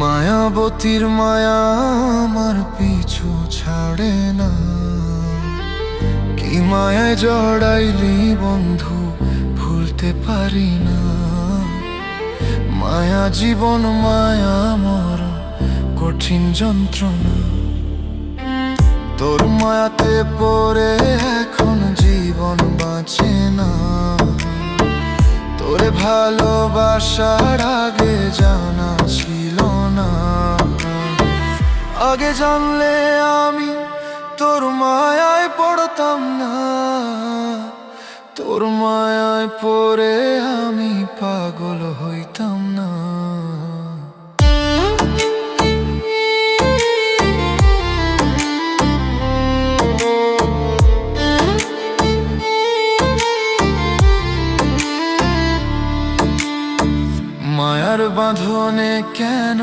মায়াবতীর মায়া আমার পিছু ছাড়ে না। কি মায়ায় জড়াইলি বন্ধু, ভুলতে পারি না। মায়া জীবন, মায়া মর, কঠিন যন্ত্রণা। তোর মায়াতে পড়ে এখন জীবন বাঁচে না। তোরে ভালোবাসার আগে জানা আগে জানলে আমি তোর মায়ায় পড়তাম না। তোর মায়ায় পড়ে আমি পাগল হইতাম না। মায়ার বাঁধনে কেন